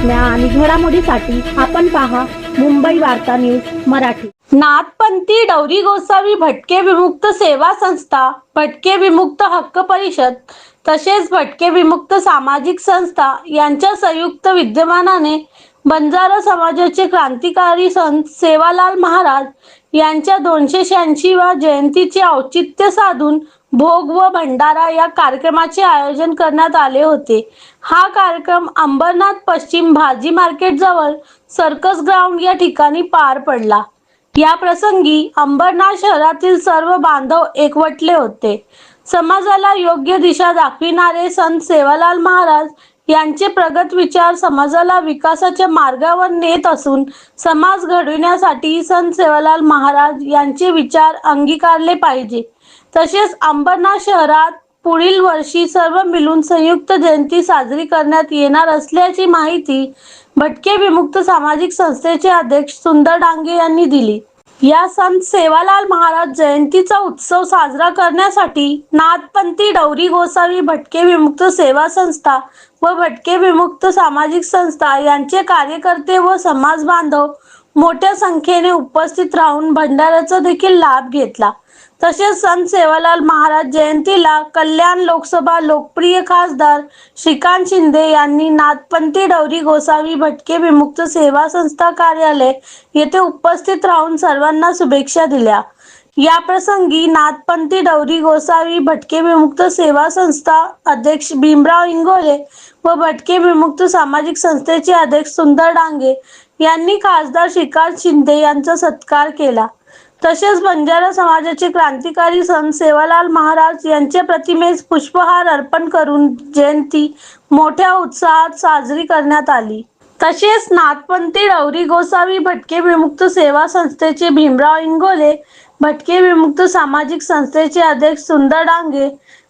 बातम्या आणि घडामोडीसाठी आपण पहा मुंबई वार्ता न्यूज मराठी. नाथपंथी डौरी गोसावी भटके विमुक्त सेवा संस्था भटके विमुक्त हक्क परिषद तसेच भटके विमुक्त सामाजिक संस्था यांच्या संयुक्त विद्यमानाने बंजारा समाजाचे क्रांतिकारी संत सेवालाल महाराज यांच्या दोनशे शहाऐंशीव्या जयंतीचे औचित्य साधून भोग व भंडारा या कार्यक्रमाचे आयोजन करण्यात आले होते. हा कार्यक्रम अंबरनाथ पश्चिम भाजी मार्केट जवळ सर्कस ग्राउंड या ठिकाणी पार पडला. या प्रसंगी अंबरनाथ शहरातील सर्व बांधव एकवटले होते. समाजाला योग्य दिशा दाखविणारे संत सेवालाल महाराज यांचे प्रगत विचार समाजाला विकासाच्या मार्गावर नेत असून समाज घडविण्यासाठी संत सेवालाल महाराज यांचे विचार अंगीकारले पाहिजे. तसेच अंबरनाथ शहरात पुढील वर्षी सर्व मिळून संयुक्त जयंती साजरी करण्यात येणार असल्याची माहिती भटके विमुक्त सामाजिक संस्थेचे अध्यक्ष सुंदर डांगे यांनी दिली. या संत सेवालाल महाराज जयंतीचा उत्सव साजरा करण्यासाठी नाथपंथी डौरी गोसावी भटके विमुक्त सेवा संस्था व भटके विमुक्त सामाजिक संस्था यांचे कार्यकर्ते व समाज बांधव मोठ्या संख्येने उपस्थित राहून भंडाऱ्याचा देखील लाभ घेतला. तसेच संत सेवालाल महाराज जयंतीला कल्याण लोकसभा लोकप्रिय खासदार श्रीकांत शिंदे यांनी नाथपंथी डौरी गोसावी भटके विमुक्त सेवा संस्था कार्यालय येथे उपस्थित राहून सर्वांना शुभेच्छा दिल्या. या प्रसंगी नाथपंथी डौरी गोसावी भटके विमुक्त सेवा संस्था अध्यक्ष भीमराव इंगोले व भटके विमुक्त सामाजिक संस्थेचे अध्यक्ष सुंदर डांगे यांनी खासदार श्रीकांत शिंदे यांचा सत्कार केला. तसेच बंजारा समाजाचे क्रांतिकारी संत सेवालाल महाराज यांच्या प्रतिमेस पुष्पहार अर्पण करून जयंती मोठ्या उत्साहात साजरी करण्यात आली. तसेच नाथपंथी डौरी गोसावी भटके विमुक्त सेवा संस्थेचे भीमराव इंगोले भटके विमुक्त सामाजिक संस्थेचे अध्यक्ष सुंदर डांगे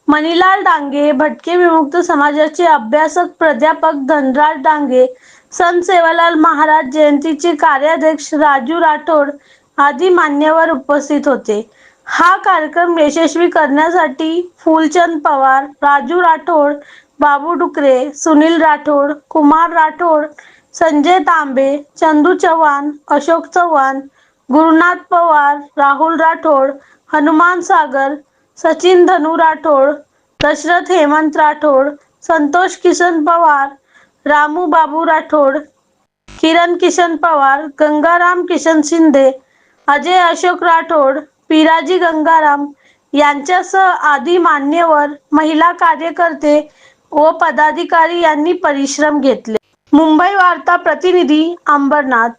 मणिलाल डांगे भटके विमुक्त समाजाचे अभ्यासक प्राध्यापक धनराज डांगे संत सेवालाल महाराज जयंतीचे कार्याध्यक्ष राजू राठोड आदी मान्यवर उपस्थित होते. हा कार्यक्रम यशस्वी करण्यासाठी फुलचंद पवार राजू राठोड बाबू डुकरे सुनील राठोड कुमार राठोड संजय तांबे चंदू चव्हाण अशोक चव्हाण गुरुनाथ पवार राहुल राठोड हनुमान सागर सचिन धनु राठोड दशरथ हेमंत राठोड संतोष किशन पवार रामू बाबू राठोड किरण किशन पवार गंगाराम किशन शिंदे अजय अशोक राठोड पिराजी गंगाराम यांच्यासह आदी मान्यवर महिला कार्यकर्ते व पदाधिकारी यांनी परिश्रम घेतले. मुंबई वार्ता प्रतिनिधी अंबरनाथ.